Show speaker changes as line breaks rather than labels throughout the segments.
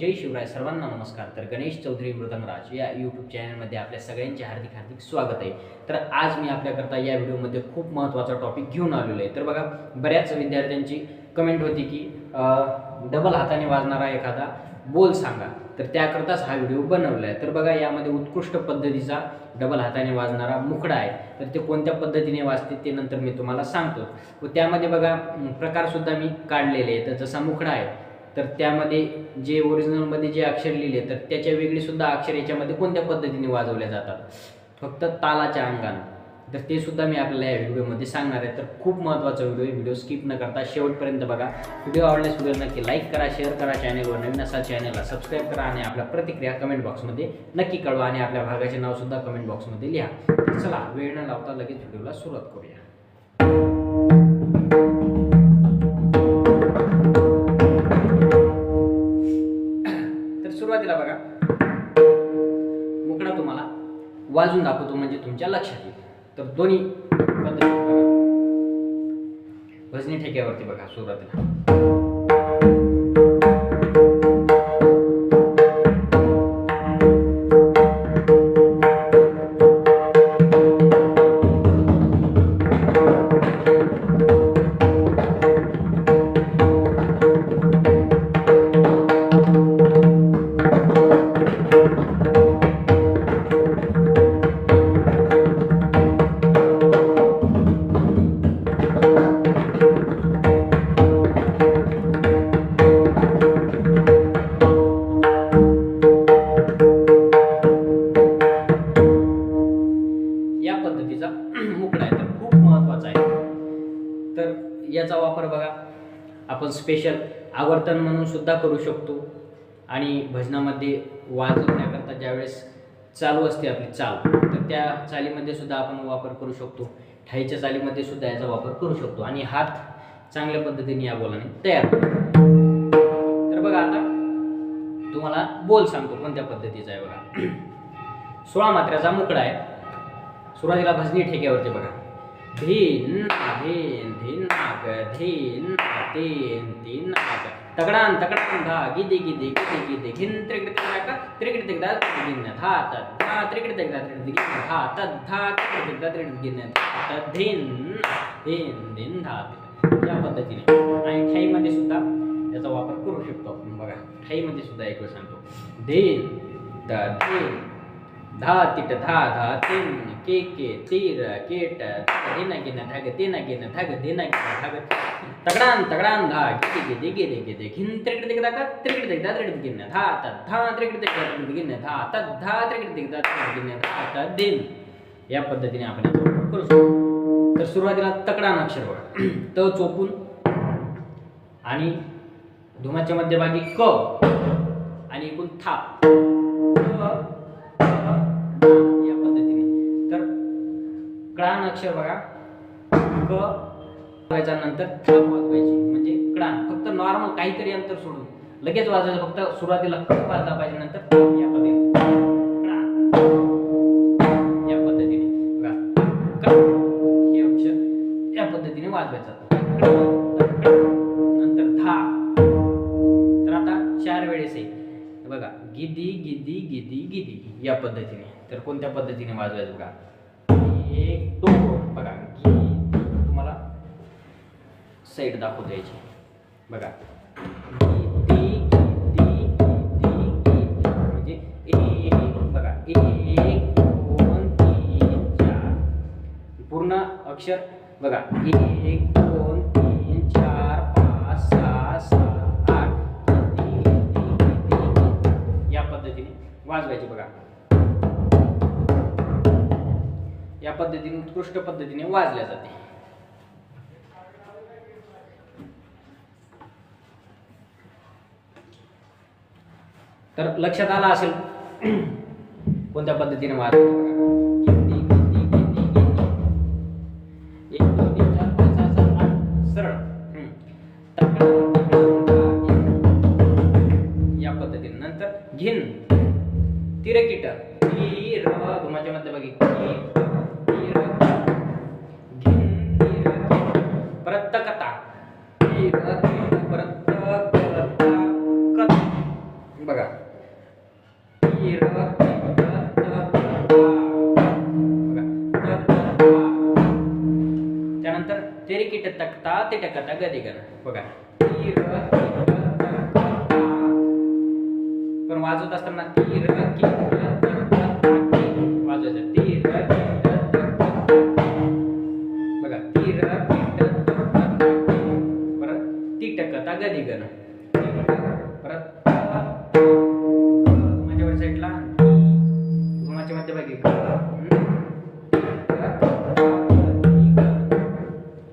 जय शिवराय सर्वांना नमस्कार. तर गणेश चौधरी मृदंगराज या यूट्यूब चॅनलमध्ये आपल्या सगळ्यांचे हार्दिक हार्दिक स्वागत आहे. तर आज मी आपल्याकरता या व्हिडिओमध्ये खूप महत्त्वाचा टॉपिक घेऊन आलेलो आहे. तर बघा बऱ्याच विद्यार्थ्यांची कमेंट होती की डबल हाताने वाजणारा एखादा बोल सांगा. तर त्याकरताच हा व्हिडिओ बनवला आहे. तर बघा यामध्ये उत्कृष्ट पद्धतीचा डबल हाताने वाजणारा मुकडा आहे. तर ते कोणत्या पद्धतीने वाजते ते नंतर मी तुम्हाला सांगतो. व त्यामध्ये बघा प्रकारसुद्धा मी काढलेले आहे तर जसा मुकडा आहे तर त्यामध्ये जे ओरिजिनलमध्ये जे अक्षर लिहिले तर त्याच्या वेगळीसुद्धा अक्षर याच्यामध्ये कोणत्या पद्धतीने वाजवल्या जातात? फक्त तालाच्या अंगानं. तर ते सुद्धा मी आपल्याला या व्हिडिओमध्ये सांगणार आहे. तर खूप महत्त्वाचा व्हिडिओ आहे. व्हिडिओ स्किप न करता शेवटपर्यंत बघा. व्हिडिओ आवडल्यास व्हिडिओ नक्की लाईक करा शेअर करा चॅनलवर नवीन असा चॅनलला सबस्क्राईब करा आणि आपल्या प्रतिक्रिया कमेंट बॉक्समध्ये नक्की कळवा आणि आपल्या भागाचे नावसुद्धा कमेंट बॉक्समध्ये लिहा. चला वेळ न लावता लगेच व्हिडिओला सुरुवात करूया. तर बघा. मुकडा तुम्हाला. वाजून दाखवतो म्हणजे तुमच्या लक्षात येईल. तर दोन्ही पद्धती भजनी ठेक्यावरती बघा सुरुवातीला. स्पेशल आवर्तन म्हणून सुद्धा करू शकतो. आणि भजनामध्ये वाजवण्याकरता ज्यावेळेस चालू असते आपली चाल तर त्या चालीमध्ये सुद्धा आपण वापर करू शकतो. ठाईच्या चालीमध्ये सुद्धा याचा वापर करू शकतो. आणि हात चांगल्या पद्धतीने या बोलाने तयार तर बघा आता तुम्हाला बोल सांगतो कोणत्या पद्धतीचा आहे बघा. सोळा मात्र्याचा मुकडा आहे. सुरुवातीला भजनी ठेक्यावरती बघा. धीन धीन धीन नाग धीन तीन तीन नाग तगडान तगडान धा गिदी गिदी गिदी गिदी घिन त्रिकड तिकडाक त्रिकड तिकदा गिन धा तद धा त्रिकड तिकदा गिन धा तद धा त्रिकट तिकदा त्रिकड गिन तद धीन धीन धीन धा या पद्धतीने आणि ठाईमध्ये सुद्धा याचा वापर करू शकतो आपण बघा ठाईमध्ये सुद्धा एक वेळ सांगतो धीन द धीन धा तिट धा धा तीन के के तीर केट देना गिन धग देना गिन धग देना गिन धग तगडान तगडान धा गिदी गिदी गिदी दे घिन त्रिकड दिगदा त्रिकट दिग दिगदा त्रिकट गिन धा तद धा त्रिकड दिगदा त्रिकट गिन धा तद धा त्रिकड दिगदा त्रिकट गिन धा तद दिन या पद्धतीने आपण करू शकतो तर सुरुवातीला तकडान अक्षर बघा त चोपून आणि धुमाच्या मध्यभागी क आणि एकूण थाप अक्षर बघा. क वाजवायचा नंतर थाप वाजवायची. म्हणजे क्ळान फक्त नॉर्मल काहीतरी अंतर सोडून. लगेच वाजवायचं. फक्त सुरुवातीला क वाजला पाहिजे नंतर या पद्धतीने. या पद्धतीने. बघा. हे अक्षर या पद्धतीने वाजवायचं. नंतर धा तर आता चार वेळेस आहे. बघा. गिदी गिदी गिदी गिदी. या पद्धतीने. तर कोणत्या पद्धतीने वाजवायचं बघा? सेट दाखवू द्यायचे. बघा. म्हणजे एक बघा. एक दोन तीन चार. पूर्ण अक्षर. बघा. एक दोन तीन चार पाच सहा सात आठ. या पद्धतीने वाजवायचे बघा. या पद्धतीने उत्कृष्ट पद्धतीने वाजल्या जाते. तर लक्षात आला असेल. कोणत्या पद्धतीने वाजवायचं एक दोन तीन चार पाच सहा सात आठ सरळ. या पद्धतीने. नंतर घिन तिरकिट तीर धुमाच्या मध्ये बघी तीर बघा. त्यानंतर तेरिकीट तक्ता ते टकता गदी गण बघा. पण वाजवत असताना तीर की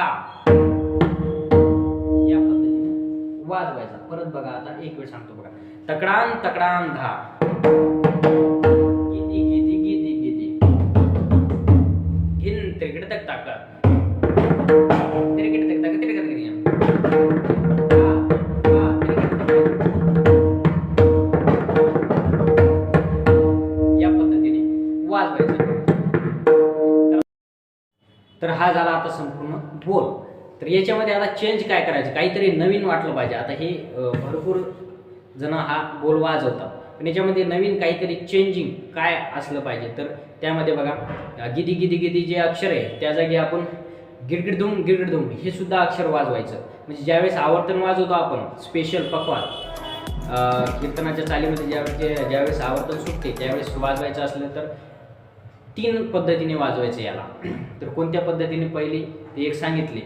त या पद्धतीने वाजवायचा. परत बघा आता एक वेळ सांगतो बघा. तकडान तकडान धा. गिदी गिदी गिदी गिदी. घिन त्रिकट तक ताकत त्रिकट याच्यामध्ये आता चेंज काय करायचं? काहीतरी नवीन वाटलं पाहिजे. आता हे भरपूर जण हा बोल होता पण याच्यामध्ये नवीन काहीतरी चेंजिंग काय असलं पाहिजे? तर त्यामध्ये बघा गिदी गिदी गिदी जे अक्षर आहे त्या जागी आपण गिरगिडधुम गिरगिडधुम हे सुद्धा अक्षर वाजवायचं. म्हणजे ज्यावेळेस आवर्तन वाजवतो आपण स्पेशल पकवान कीर्तनाच्या चालीमध्ये ज्यावेळेस ज्यावेळेस आवर्तन सुटते त्यावेळेस वाजवायचं असलं तर तीन पद्धतीने वाजवायचं याला. तर कोणत्या पद्धतीने? पहिली एक सांगितली.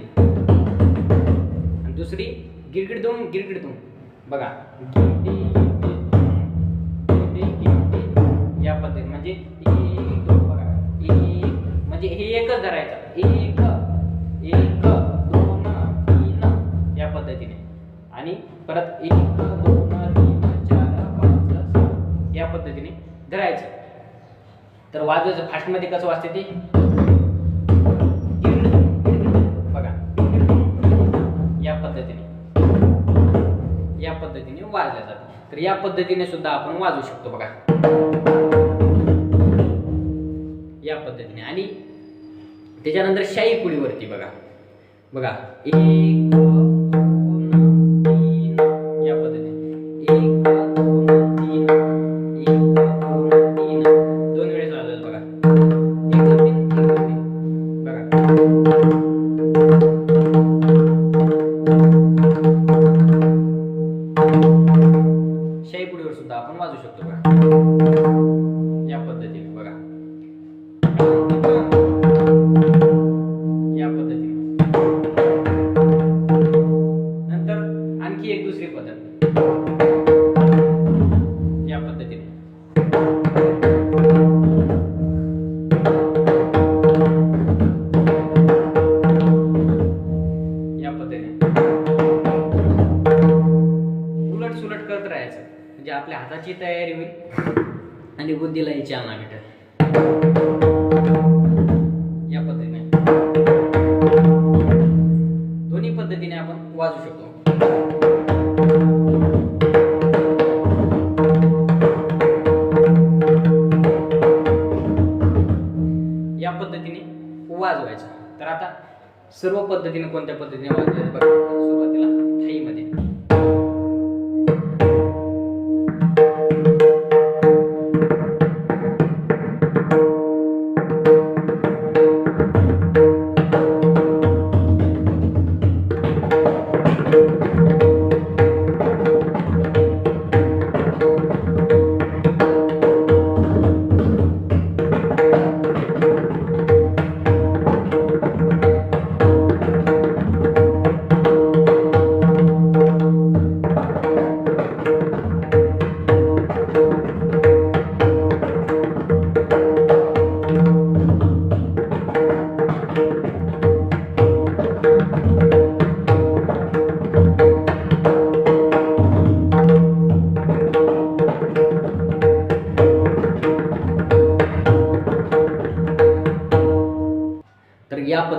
दुसरी गिरगिडदुम गिरगिडदुम बघा. या पद्धतीने. म्हणजे एक दोन बघा एक म्हणजे हे एकच धरायचं. एक एक दोन तीन. या पद्धतीने. आणि परत एक दोन तीन चार पाच सहा. या पद्धतीने धरायचं. तर वाजवायचं. फास्टमध्ये कसं वाजते ते? पद्धतीने. या पद्धतीने वाजल्या जाते तर या पद्धतीने सुद्धा आपण वाजवू शकतो बघा. या पद्धतीने. आणि त्याच्यानंतर शाही कुळीवरती बघा. बघा. एक चालना भेटेल. या पद्धतीने. दोन्ही पद्धतीने आपण वाजू शकतो. या पद्धतीने वाजवायचं. तर आता सर्व पद्धतीने कोणत्या पद्धतीने वाजवायचं? बघा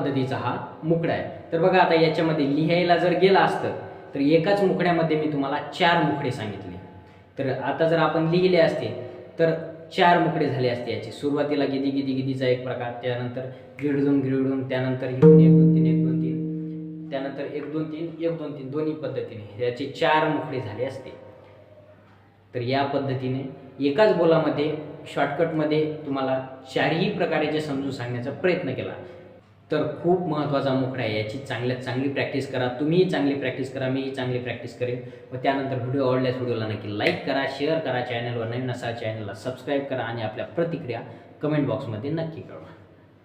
पद्धतीचा हा मुकडा आहे. तर बघा आता याच्यामध्ये लिहायला जर गेला असतं तर एकाच मुकड्यामध्ये मी तुम्हाला चार मुकडे सांगितले. तर आता जर आपण लिहिले असते तर चार मुकडे झाले असते याचे. सुरुवातीला गिदी गिदी गिदीचा एक प्रकार त्यानंतर गिरडून गिरडून त्यानंतर एक दोन तीन एक दोन तीन त्यानंतर एक दोन तीन एक दोन तीन दोन्ही पद्धतीने याचे चार मुकडे झाले असते. तर या पद्धतीने एकाच बोलामध्ये शॉर्टकटमध्ये तुम्हाला चारही प्रकारेचे समजून सांगण्याचा प्रयत्न केला. तर खूप महत्त्वाचा मुखडा आहे. याची चांगल्यात चांगली प्रॅक्टिस करा. तुम्हीही चांगली प्रॅक्टिस करा. मीही चांगली प्रॅक्टिस करेन. व त्यानंतर व्हिडिओ आवडल्यास व्हिडिओला नक्की लाईक करा शेअर करा. चॅनलवर नवीन असा चॅनलला सबस्क्राईब करा आणि आपल्या प्रतिक्रिया कमेंट बॉक्समध्ये नक्की कळवा.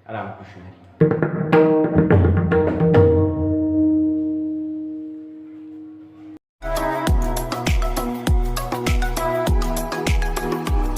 रामकृष्ण हरी.